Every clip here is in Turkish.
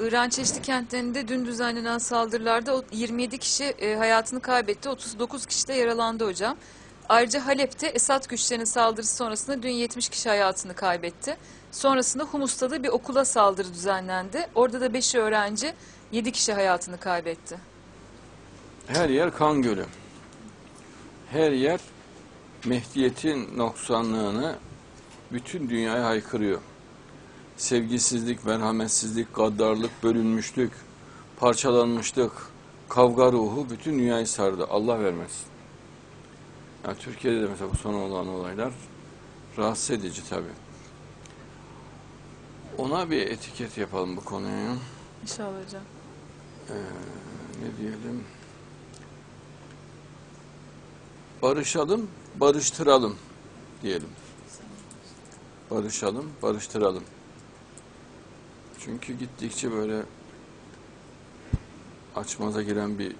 İran çeşitli kentlerinde dün düzenlenen saldırılarda o 27 kişi e, hayatını kaybetti, 39 kişi de yaralandı hocam. Ayrıca Halep'te Esad güçlerinin saldırısı sonrasında dün 70 kişi hayatını kaybetti. Sonrasında Humus'ta da bir okula saldırı düzenlendi. Orada da 5 öğrenci, 7 kişi hayatını kaybetti. Her yer kan gölü. Her yer Mehdiyet'in noksanlığını bütün dünyaya haykırıyor. Sevgisizlik, merhametsizlik, gaddarlık, bölünmüşlük, parçalanmışlık, kavga ruhu bütün dünyayı sardı. Allah vermesin. Yani Türkiye'de de mesela bu son olan olaylar rahatsız edici tabii. Ona bir etiket yapalım bu konuya. İnşallah hocam. Ee, ne diyelim? Barışalım, barıştıralım diyelim. Barışalım, barıştıralım. Çünkü gittikçe böyle açmaza giren bir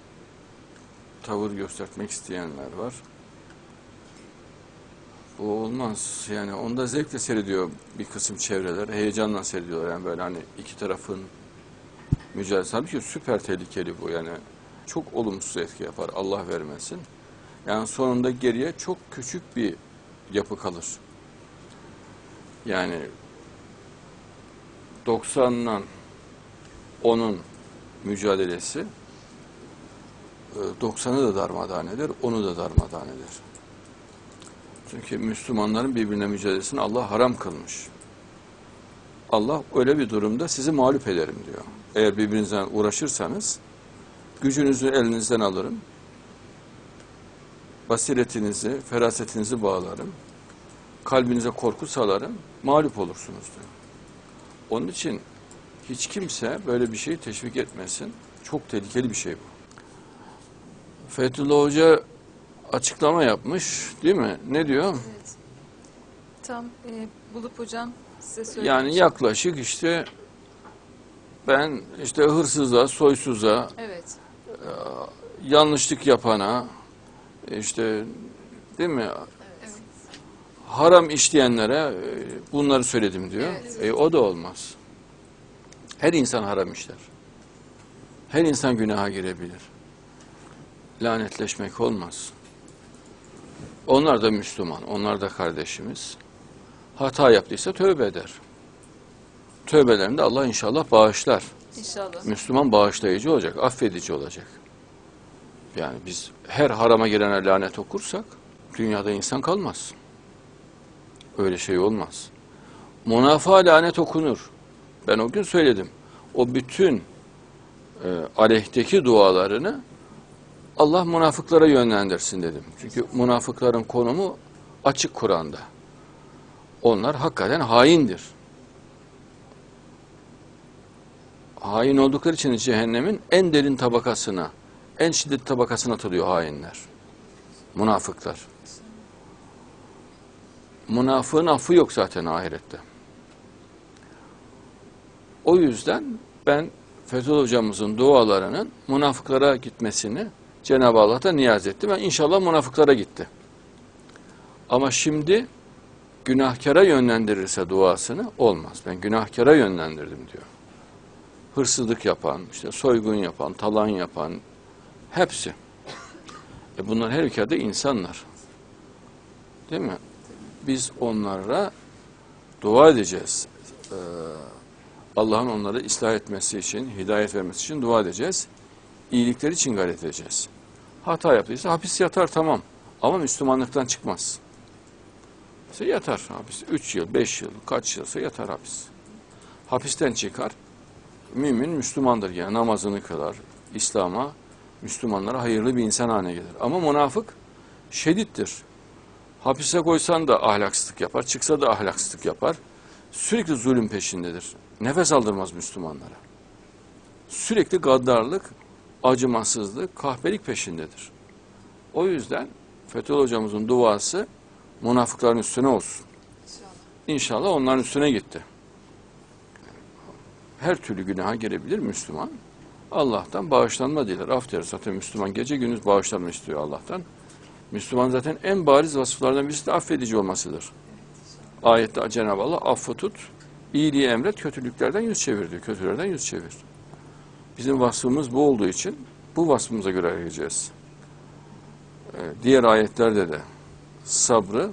tavır göstermek isteyenler var. Bu olmaz. Yani onda zevkle seyrediyor bir kısım çevreler. Heyecanla seyrediyorlar. Yani böyle hani iki tarafın mücadelesi. Halbuki süper tehlikeli bu yani. Çok olumsuz etki yapar. Allah vermesin. Yani sonunda geriye çok küçük bir yapı kalır. Yani 90'dan 10'un mücadelesi e, 90'ı da darmadağın eder, onu da darmadağın eder. Çünkü Müslümanların birbirine mücadelesini Allah haram kılmış. Allah öyle bir durumda sizi mağlup ederim diyor. Eğer birbirinizden uğraşırsanız gücünüzü elinizden alırım. Basiretinizi, ferasetinizi bağlarım. Kalbinize korku salarım. Mağlup olursunuz diyor. Onun için hiç kimse böyle bir şeyi teşvik etmesin. Çok tehlikeli bir şey bu. Fethullah Hoca açıklama yapmış değil mi? Ne diyor? Evet. Tam e, bulup hocam size söyleyeyim. Yani yaklaşık işte ben işte hırsıza, soysuza, Evet. yanlışlık yapana, işte değil mi? Haram işleyenlere e, bunları söyledim diyor. E, o da olmaz. Her insan haram işler. Her insan günaha girebilir. Lanetleşmek olmaz. Onlar da Müslüman, onlar da kardeşimiz. Hata yaptıysa tövbe eder. Tövbelerinde Allah inşallah bağışlar. İnşallah. Müslüman bağışlayıcı olacak, affedici olacak. Yani biz her harama girene lanet okursak dünyada insan kalmaz. Öyle şey olmaz. Münafığa lanet okunur. Ben o gün söyledim. O bütün e, aleyhteki dualarını Allah münafıklara yönlendirsin dedim. Çünkü münafıkların konumu açık Kur'an'da. Onlar hakikaten haindir. hain oldukları için cehennemin en derin tabakasına, en şiddetli tabakasına atılıyor hainler. Münafıklar. Münafığın affı yok zaten ahirette. O yüzden ben Fethullah hocamızın dualarının münafıklara gitmesini Cenab-ı Allah'ta niyaz ettim. Ben inşallah münafıklara gitti. Ama şimdi günahkara yönlendirirse duasını olmaz. Ben günahkara yönlendirdim diyor hırsızlık yapan, işte soygun yapan, talan yapan hepsi. E bunlar her ülkede insanlar. Değil mi? Biz onlara dua edeceğiz. Ee, Allah'ın onları ıslah etmesi için, hidayet vermesi için dua edeceğiz. İyilikleri için gayret edeceğiz. Hata yaptıysa hapis yatar tamam. Ama Müslümanlıktan çıkmaz. İşte yatar hapis. Üç yıl, beş yıl, kaç yılsa yatar hapis. Hapisten çıkar mümin Müslümandır yani namazını kılar, İslam'a, Müslümanlara hayırlı bir insan haline gelir. Ama münafık şedittir. Hapise koysan da ahlaksızlık yapar, çıksa da ahlaksızlık yapar. Sürekli zulüm peşindedir. Nefes aldırmaz Müslümanlara. Sürekli gaddarlık, acımasızlık, kahpelik peşindedir. O yüzden Fethullah hocamızın duası münafıkların üstüne olsun. İnşallah onların üstüne gitti her türlü günaha girebilir Müslüman. Allah'tan bağışlanma diler. Af der. Zaten Müslüman gece gündüz bağışlanma istiyor Allah'tan. Müslüman zaten en bariz vasıflardan birisi de affedici olmasıdır. Ayette Cenab-ı Allah affı tut, İyiliği emret, kötülüklerden yüz çevir diyor. Kötülerden yüz çevir. Bizim vasfımız bu olduğu için bu vasfımıza göre arayacağız. Ee, diğer ayetlerde de sabrı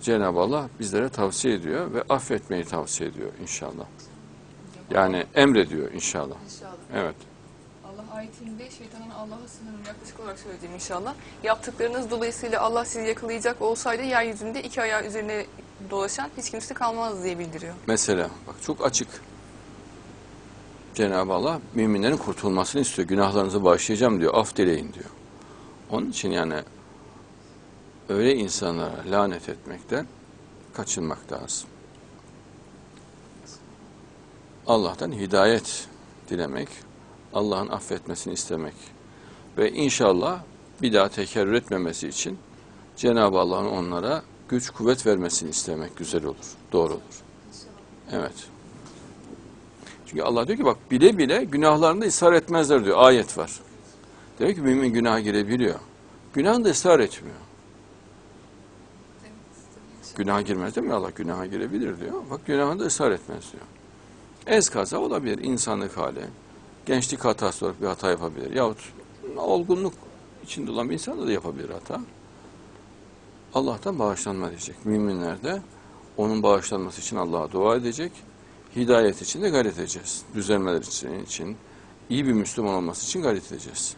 Cenab-ı Allah bizlere tavsiye ediyor ve affetmeyi tavsiye ediyor inşallah. Yani emrediyor inşallah. İnşallah. Evet. Allah ayetinde şeytanın Allah'a sınırını yaklaşık olarak söylediğim inşallah. Yaptıklarınız dolayısıyla Allah sizi yakalayacak olsaydı yeryüzünde iki ayağı üzerine dolaşan hiç kimse kalmaz diye bildiriyor. Mesela bak çok açık. Cenab-ı Allah müminlerin kurtulmasını istiyor. Günahlarınızı bağışlayacağım diyor. Af dileyin diyor. Onun için yani öyle insanlara lanet etmekten kaçınmak lazım. Allah'tan hidayet dilemek, Allah'ın affetmesini istemek ve inşallah bir daha tekerrür etmemesi için Cenab-ı Allah'ın onlara güç kuvvet vermesini istemek güzel olur, doğru olur. Evet. Çünkü Allah diyor ki bak bile bile günahlarında ısrar etmezler diyor. Ayet var. Diyor ki mümin günaha girebiliyor. Günahında ısrar etmiyor. Günaha girmez değil mi Allah? Günaha girebilir diyor. Bak günahında ısrar etmez diyor. Ez kaza olabilir insanlık hali. Gençlik hatası olarak bir hata yapabilir. Yahut olgunluk içinde olan bir insan da yapabilir hata. Allah'tan bağışlanma diyecek. Müminler de onun bağışlanması için Allah'a dua edecek. Hidayet için de gayret edeceğiz. Düzelmeler için, için iyi bir Müslüman olması için gayret edeceğiz.